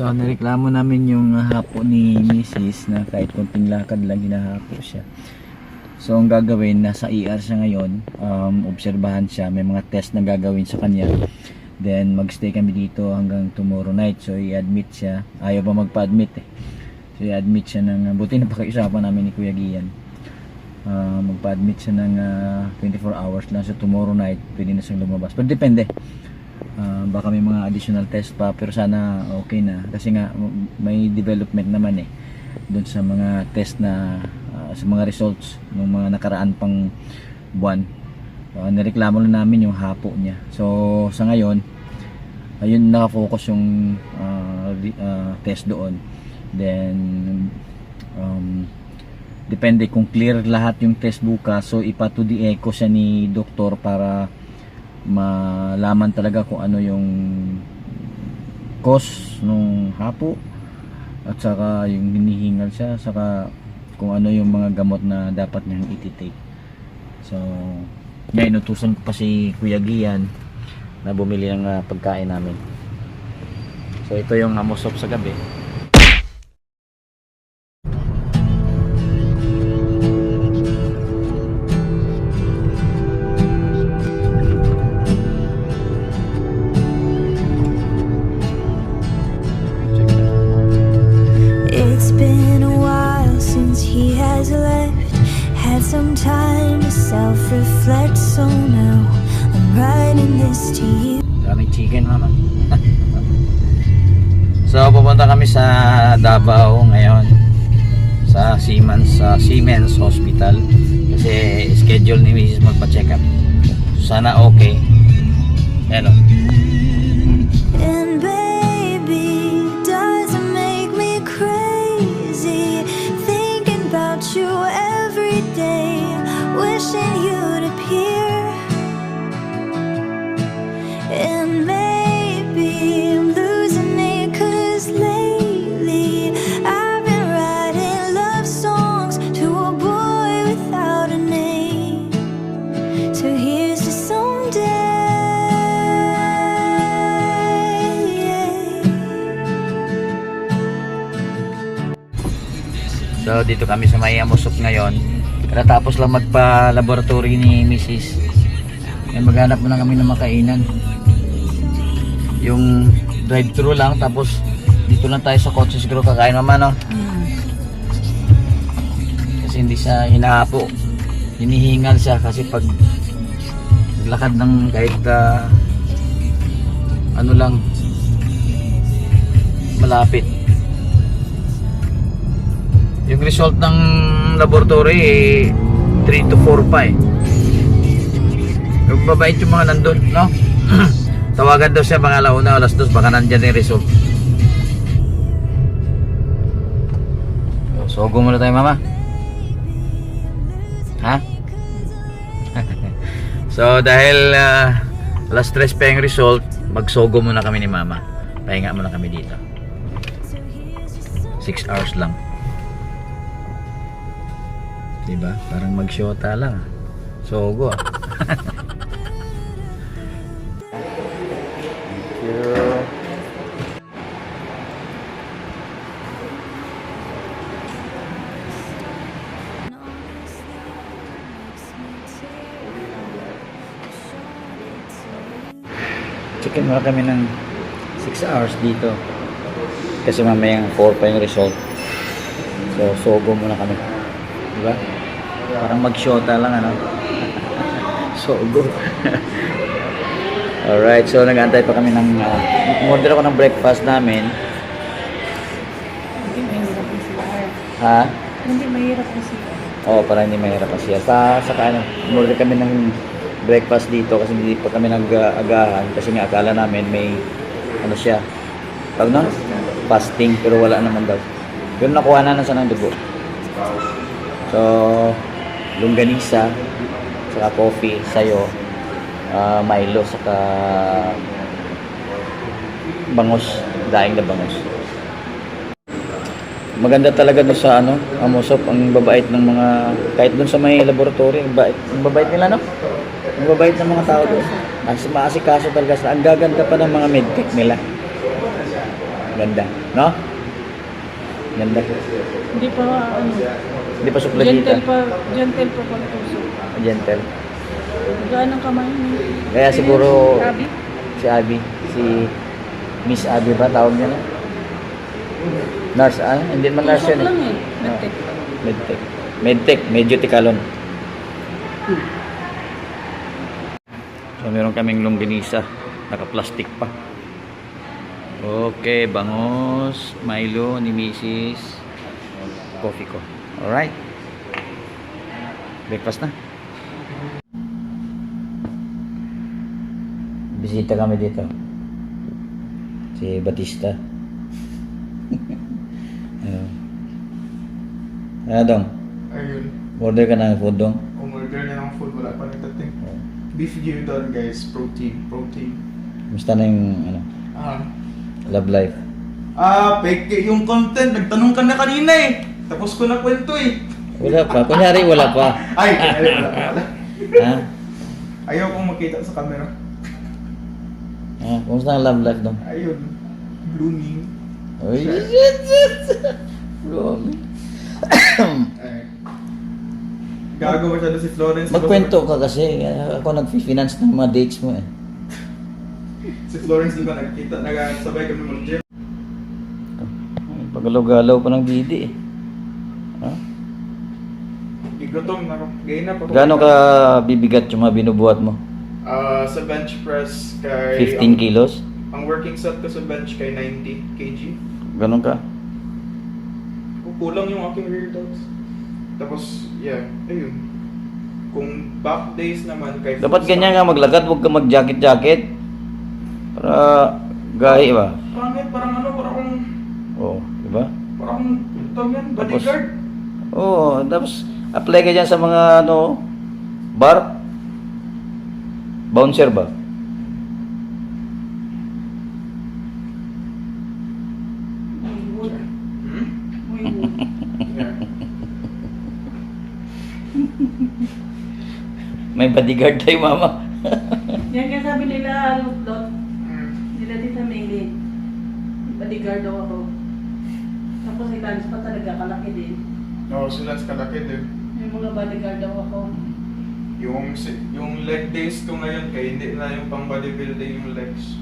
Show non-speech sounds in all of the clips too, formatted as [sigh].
So, nareklamo namin yung hapo ni Mrs. na kahit konting lakad lang hinahapo siya. So, ang gagawin, nasa ER siya ngayon. Um, obserbahan siya. May mga test na gagawin sa kanya. Then, magstay kami dito hanggang tomorrow night. So, i-admit siya. Ayaw pa magpa-admit eh. So, i-admit siya ng... Buti na pakiusapan namin ni Kuya Gian. Ah, magpa-admit siya ng ah, 24 hours lang. So, tomorrow night, pwede na siyang lumabas. Pero depende. Ah, baka may mga additional test pa pero sana okay na. Kasi nga may development naman eh doon sa mga test na ah, sa mga results ng mga nakaraan pang buwan. Uh, nireklamo lang namin yung hapo niya. So sa ngayon ayun nakafocus yung re- ah, test doon. Then um, depende kung clear lahat yung test bukas so ipato di echo siya ni doktor para malaman talaga kung ano yung cause nung hapo at saka yung hinihingal siya saka kung ano yung mga gamot na dapat niyang ititake. So ngayon inutusan ko pa si Kuya Gian na bumili ng ah, pagkain namin. So ito yung hamosop sa gabi Chicken mama. [laughs] so pupunta kami sa Davao ngayon sa Siemens sa Siemens Hospital kasi schedule ni Mrs. magpa-check up. Sana okay. Yan dito kami sa May Amusok ngayon. Katapos lang magpa-laboratory ni Mrs. May maghanap na kami ng makainan. Yung drive-thru lang tapos dito lang tayo sa kotse siguro kakain mama no. Kasi hindi siya hinahapo. Hinihingal siya kasi pag naglakad ng kahit ah, ano lang malapit yung result ng laboratory eh, 3 to 4 pa eh. Yung babait yung mga nandun, no? [clears throat] Tawagan daw siya mga launa, alas 2, baka nandyan yung result. So, sogo muna tayo mama. Ha? [laughs] so, dahil ah, alas 3 pa yung result, magsogo muna kami ni mama. Pahinga muna kami dito. 6 hours lang. Diba? Parang mag-shota lang. Sogo. Thank [laughs] you. Chicken muna kami ng 6 hours dito. Kasi mamaya 4 pa yung result. So, sogo muna kami. Diba? Parang mag-shota lang ano. [laughs] sogo. [laughs] Alright, so nag-antay pa kami ng uh, order ako ng breakfast namin. Hindi mahirap CR. Ha? Hindi mahirap yung CR. Oo, para hindi mahirap kasi. Sa, sa ano, order kami ng breakfast dito kasi hindi pa kami nag-agahan kasi nga akala namin may ano siya. Tawag nun? Fasting pero wala naman daw. Pero nakuha na sa ng dugo. So, longganisa, saka coffee, sayo, ah, Milo, saka bangos, daing na bangos. Maganda talaga doon sa ano, Amosop, ang babait ng mga, kahit doon sa may laboratory, ang babait, ang babait nila, no? Ang babait ng mga tao doon. As maasikaso talaga sila. Ang gaganda pa ng mga medtech nila. Ganda. No? Ganda. Hindi pa, ano, Hindi pa supladita. gentle pa, gentle pa pala puso. Gentle. Gaan ang kamay niya. Kaya siguro Sabi? si Abby, si Miss Abby ba tawag niya na? Nurse, ah? Hindi man nurse Tusok yun lang eh. eh. Medtech. Medtech. Medtech, medyo tikalon. So meron kaming longganisa, naka-plastic pa. Okay, bangos, Milo ni Mrs. Coffee ko. Alright. Breakfast na. Bisita kami dito. Si Batista. [laughs] Ayun. Ano dong? Ayun. Order ka ng food dong? Kung order na ng food, wala pa nagdating. Beef gyudon guys, protein, protein. Musta na yung ano, Ah, love life? ah peke yung content. Nagtanong ka na kanina eh. Tapos ko na kwento eh. Wala pa. Kunyari wala pa. [laughs] Ay, ay, wala pa ha? Ayaw kong makita sa camera. Ha? Kumusta ang love life dong? Ayun. Blooming. Uy, shit, [coughs] shit. Ay. Gago masyado si Florence. Magkwento ka kasi. Ako nag-finance ng mga dates mo eh. Si Florence di ba nagkita, nagsabay kami mag-gym. Pagalaw-galaw pa ng bidi eh. Ha? Di gutom na ako. Gay na pa. Gaano ka bibigat yung mga binubuhat mo? Ah, sa bench press kay... 15 kilos? Ang working set ko sa bench kay 90 kg. Ganon ka? Kulang yung aking rear delts. Tapos, yeah, ayun. Kung back days naman kay Dapat ganyan stack- nga maglakad, huwag ka mag-jacket-jacket. Para gahi ba? Pangit, parang ano, parang Oo, di ba? parang ito yan, Tapos- bodyguard. Oo, tapos apply ka dyan sa mga ano, bar. Bouncer ba? Hmm? May bodyguard tayo mama. Yan kaya sabi nila, ano, Dot, nila Tita Maylin. Bodyguard daw ako. Tapos si Lance pa talaga kalaki din. Oo, sila sa kalaki din. May mga bodyguard daw ako. Yung, si- yung leg days ko ngayon, kaya hindi na yung pang bodybuilding yung legs.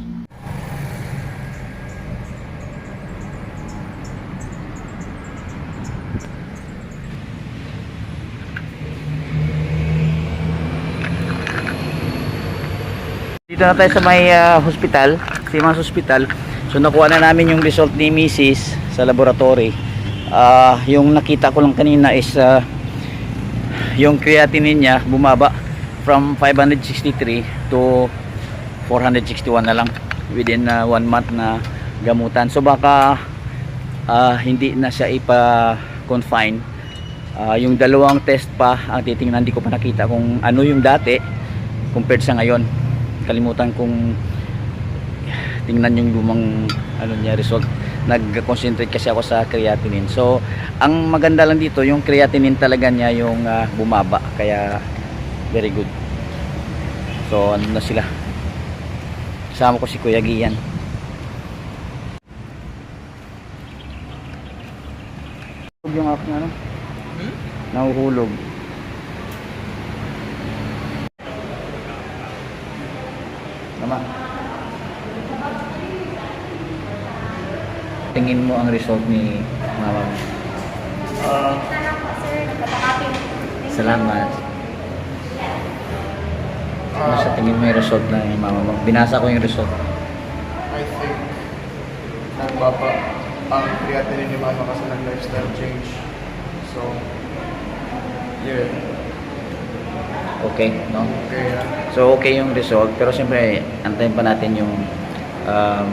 Dito na tayo sa may ah, hospital, Simas Hospital. So nakuha na namin yung result ni Mrs. sa laboratory. Ah, yung nakita ko lang kanina is ah, yung creatinine niya bumaba from 563 to 461 na lang within ah, one month na gamutan. So baka ah, hindi na siya ipa-confine. Ah, yung dalawang test pa ang titingnan, hindi ko pa nakita kung ano yung dati compared sa ngayon kalimutan kong tingnan yung lumang ano niya result nag-concentrate kasi ako sa creatinine. So ang maganda lang dito yung creatinine talaga niya yung ah, bumaba. Kaya very good. So ano na sila? Kasama ko si Kuya Gian. Yung aking ano? Hmm? nahuhulog. Tama. Tingin mo ang result ni mama. Ah, Salamat. Ano ah, sa tingin mo yung result na yung mama mo? Binasa ko yung result. I think nagbaba ang creatinine ni mama kasi ng lifestyle change. So, yeah, Okay, no? okay yan. So, okay yung result. Pero siyempre, antayin pa natin yung um,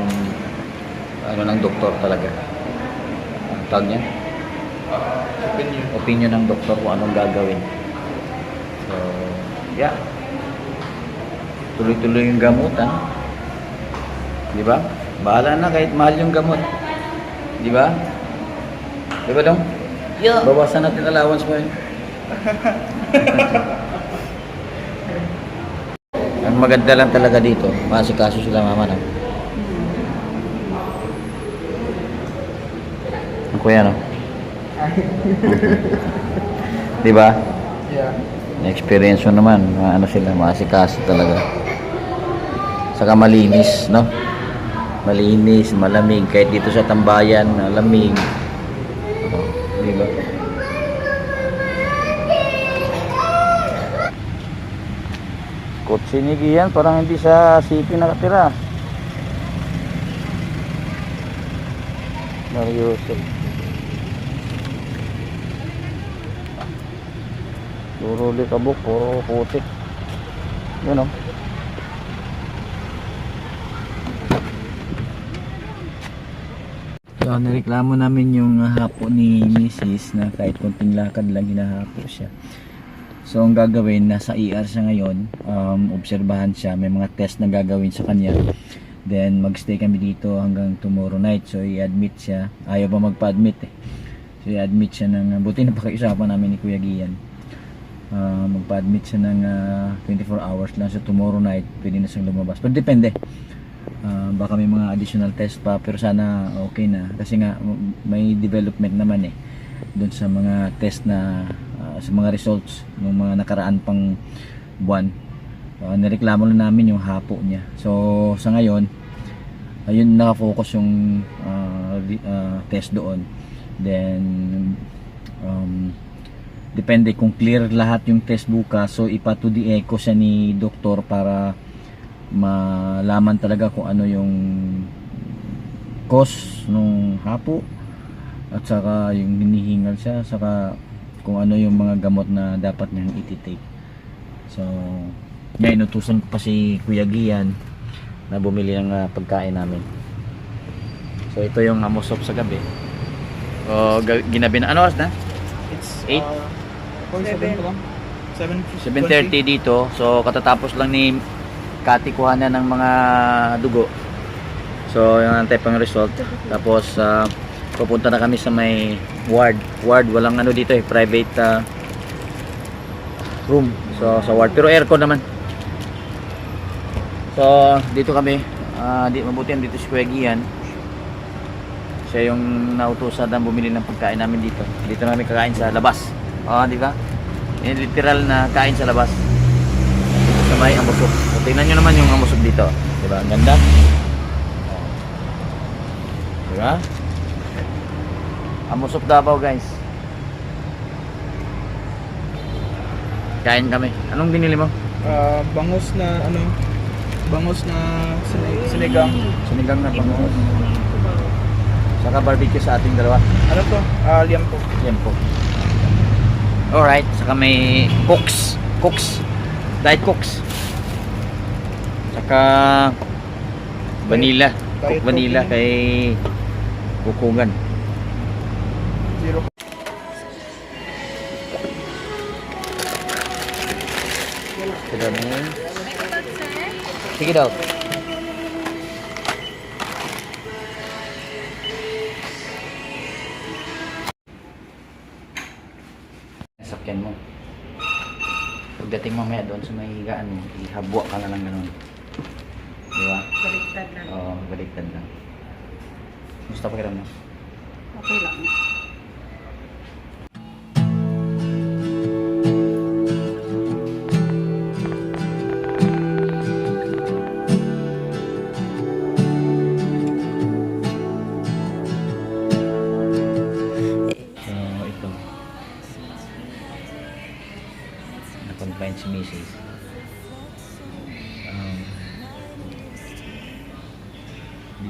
ano ng doktor talaga. Ang tawag niya? Ah, opinion. opinion ng doktor kung anong gagawin. So, yeah. Tuloy-tuloy yung gamutan. Di ba? Bahala na kahit mahal yung gamot. Di ba? Di ba dong? Yeah. Bawasan natin allowance mo yun. [laughs] Ang maganda lang talaga dito, masikaso sila mama no? Kuya, no? [laughs] Di ba? Yeah. Na-experience mo naman, mga ano sila, maasikaso talaga. Saka malinis, no? Malinis, malamig. Kahit dito sa tambayan, malamig. Oh, di ba? Kotse ni Gian, parang hindi sa city nakatira. Mario Puro likabok, puro putik. Yun oh. So, nareklamo namin yung hapo ni Mrs. na kahit konting lakad lang hinahapo siya. So, ang gagawin, nasa ER siya ngayon. Um, obserbahan siya. May mga test na gagawin sa kanya. Then, magstay kami dito hanggang tomorrow night. So, i-admit siya. Ayaw pa magpa-admit eh. So, i-admit siya ng... Buti na pakiusapan namin ni Kuya Gian. Uh, magpa-admit siya ng uh, 24 hours lang. So, tomorrow night, pwede na siyang lumabas. Pero depende. Ah, baka may mga additional test pa pero sana okay na kasi nga may development naman eh doon sa mga test na ah, sa mga results ng mga nakaraan pang buwan Ah, nireklamo lang namin yung hapo niya so sa ngayon ayun nakafocus yung ah, di- ah, test doon then um, depende kung clear lahat yung test bukas so ipa to the echo siya ni doktor para malaman talaga kung ano yung cause nung hapo at saka yung hinihingal siya saka kung ano yung mga gamot na dapat niyang ititake so ngayon inutusan ko pa si Kuya Gian na bumili ng ah, pagkain namin so ito yung amusop sa gabi o ga- ginabi na ano oras na? It's Eight? Uh, 7 pa lang. 7, 7.30 dito. So katatapos lang ni Kati kuhanan ng mga dugo. So yung antay pang result. Tapos ah, pupunta na kami sa may ward. Ward walang ano dito eh private ah, room. So sa ward. Pero aircon naman. So dito kami. Ah, di, mabuti yan. Dito si Kuya Gian. Siya yung nautusan na bumili ng pagkain namin dito. Dito namin kakain sa labas oh, di ba yung literal na kain sa labas sa may amusok. So, tingnan nyo naman yung amusok dito. Diba? Ang ganda. Oh. Diba? Amusok Davao guys. Kain kami. Anong binili mo? Uh, bangos na ano, bangos na sinig- sinigang. Sinigang na bangus. Saka barbecue sa ating dalawa. Ano to? Ah, liam po. Alright. Saka may cooks. Cooks. Diet cooks. Saka vanilla. Cook vanilla kay Kukungan. Zero. Sige daw. Sige daw. Sakyan mo. Pagdating mamaya doon sa may higaan mo, ihabwa ka na lang ganun. Di ba? Baliktad lang. Oo, baliktad lang. Gusto pa mo? Okay lang.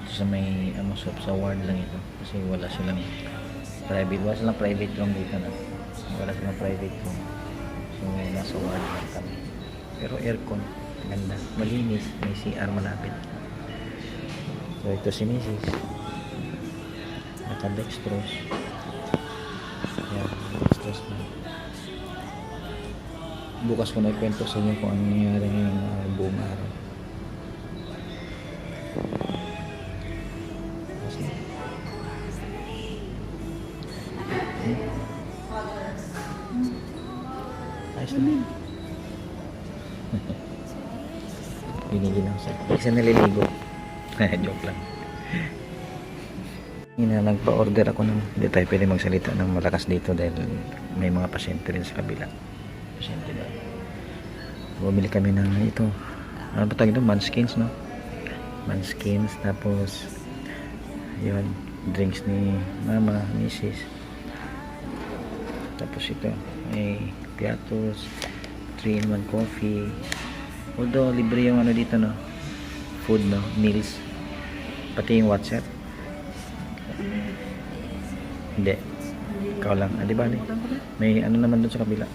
Dito sa may ano, sa, ward lang ito. Kasi wala silang private. Wala silang private room dito na. Wala silang private room. So, nasa ward lang kami. Pero aircon. Ganda. Malinis. May CR malapit. So, ito si Mrs. Naka-dextrose. Yan, stress na. Bukas ko na ikwento sa inyo kung ano nangyari ngayong uh, buong araw. Ayos [laughs] na. Ako sa... Kasi naliligo. [laughs] Joke lang. Ina, nagpa-order ako ng, hindi tayo pwede magsalita ng malakas dito dahil may mga pasyente rin sa kabila. Pasyente na. Bumili kami ng ito. Ano ba tawag doon? Munchkins, no? Munchkins, tapos yun, drinks ni mama, misis. Tapos ito, may piatos, 3-in-1 coffee. Although, libre yung ano dito, no? Food, no? Meals. Pati yung WhatsApp. Hindi. Ikaw lang. Ah, di? May ano naman doon sa kabila.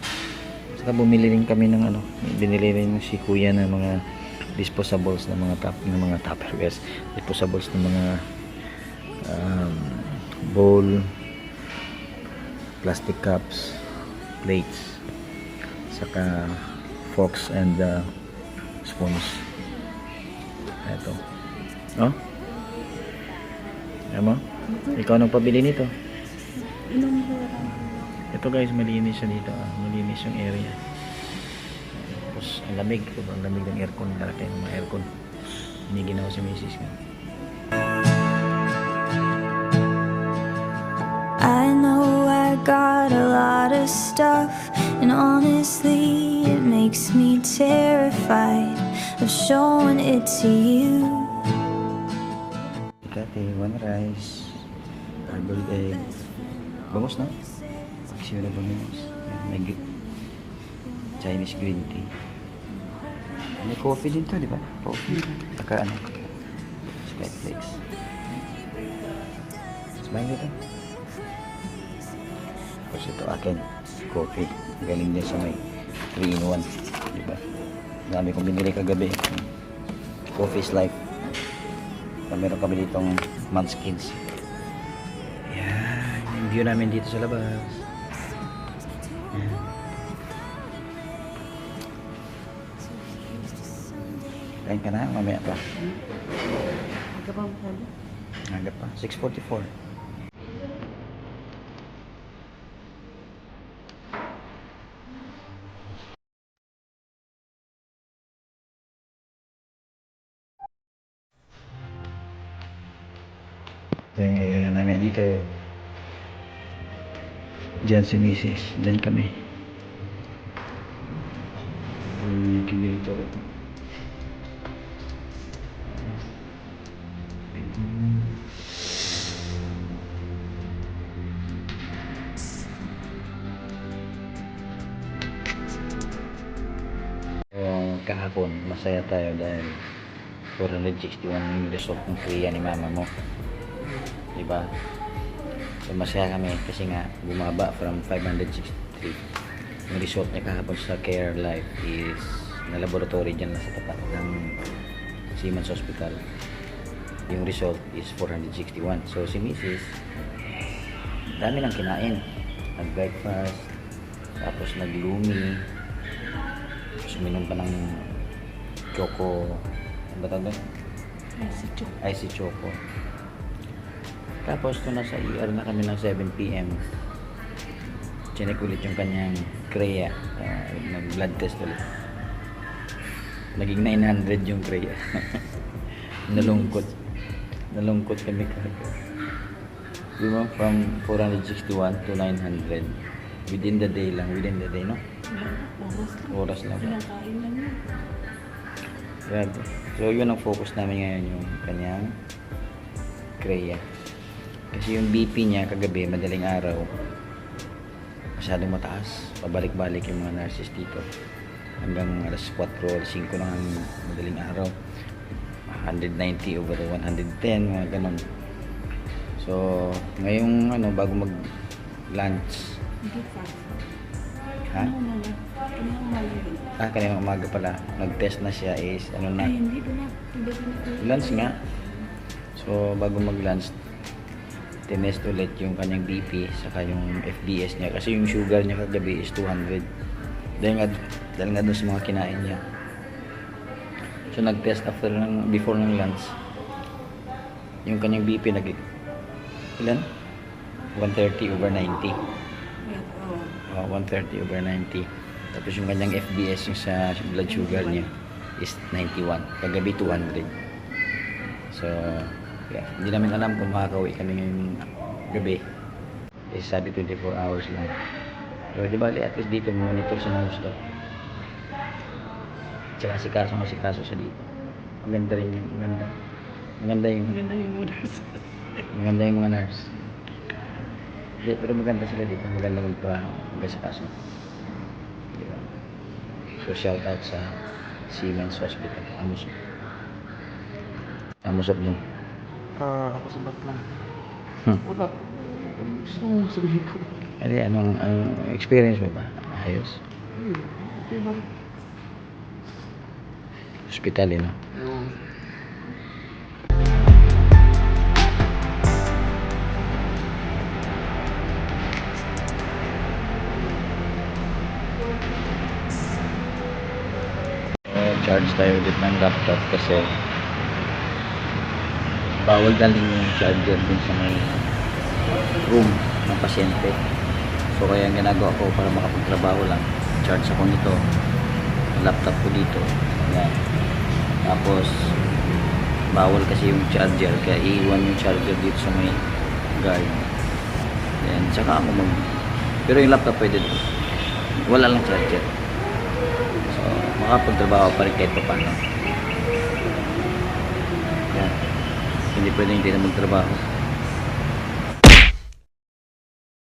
Saka bumili rin kami ng ano, binili rin si kuya ng mga disposables ng mga tap ng mga tupperwares, disposables ng mga um, bowl, plastic cups, plates, saka forks and uh, spoons. Ito. Oh? Ayan mo? Ikaw nang pabili nito. Ito guys, malinis siya dito. Ah. Malinis yung area. Tapos, ang lamig. Sobrang lamig ng aircon. Lalaki ng mga aircon. Hindi ginawa si misis ko. I know I got a lot of stuff, and honestly, it makes me terrified of showing it to you. Kati, one rice. Hard-boiled egg. Bangus na? Paksiyo na bangus. May Chinese green tea. May coffee din to, di ba? Coffee. Saka ano? Sky flakes. Nito. Tapos ito akin. Coffee. Galing din sa may 3 in 1. Di ba? Dami kong binili kagabi. Coffee is life. So, meron kami ditong munchkins. Yan. Yung view namin dito sa labas. Yan. Kain ka na, mamaya pa. Ikaw pa? Aga pa. 6.44. namin dito. Diyan si Mrs. Diyan kami. Yung dito. Yung kahapon, masaya tayo dahil 461 yung result ng kriya ni mama mo. Diba? So masaya kami kasi nga bumaba from 563. Yung result niya kahapon sa Care Life is na laboratory dyan lang sa tapat ng Siemens Hospital. Yung result is 461. So si Mrs. dami nang kinain. Nag-breakfast, tapos nag-lumi, tapos uminom pa ng choco, ano ba tawag si Chuk. Icy choco. Tapos to nasa ER na kami ng 7pm. Chinek ulit yung kanyang Crea. Uh, nag-blood test ulit. Naging 900 yung Crea. [laughs] Nalungkot. Nalungkot kami kagad. Di ba? From 461 to 900. Within the day lang. Within the day, no? Oras lang. Oras lang. Yun. Grabe. So, yun ang focus namin ngayon, yung kanyang Crea. Kasi yung BP niya kagabi, madaling araw, masyadong mataas. Pabalik-balik yung mga nurses dito. Hanggang alas 4, alas 5 lang ang madaling araw. 190 over 110, mga ganun. So, ngayong ano, bago mag-lunch, ha? Ah, kanina umaga pala, nag-test na siya is, ano na, Ay, hindi ko na. lunch nga. So, bago mag-lunch, tinest ulit yung kanyang BP, saka yung FBS niya. Kasi yung sugar niya kagabi is 200. Dahil nga, dahil nga dun sa mga kinain niya. So, nag-test after ng, before ng lunch. Yung kanyang BP, nag, ilan? 130 over 90. Yan, oo. Uh, 130 over 90. Tapos yung kanyang FBS, yung sa blood sugar niya, is 91. Kagabi 200. So, Kaya hindi namin alam kung makakauwi kami ngayong gabi. Kasi sabi 24 hours lang. Pero di ba, at least dito monitor sa mga gusto. Tsaka si Kaso, si Kaso siya dito. Maganda rin yung, maganda. Maganda yung, Maganda yung oras. maganda yung mga nurse. Hindi, pero maganda sila dito. Maganda magtrabaho. Maganda sa kaso. Di ba? So, shout out sa Siemens Hospital. Amusop. Amusop mo. Ah, ako sa Batlang. Hmm. Wala. Gusto mo sabihin ko. Ano, anong, anong experience mo ba? Ayos. Ayun, okay ba? Hospital, eh, no? Eh, charge tayo ulit ng laptop kasi bawal galing yung charger dun sa may room ng pasyente. So kaya ang ginagawa ko para makapagtrabaho lang, charge ako nito, laptop ko dito. Ayan. Tapos bawal kasi yung charger kaya iiwan yung charger dito sa may guard. Then saka ako mag pero yung laptop pwede doon. Wala lang charger. So, makapagtrabaho pa rin kahit pa paano. Hindi pwedeng hindi na magtrabaho.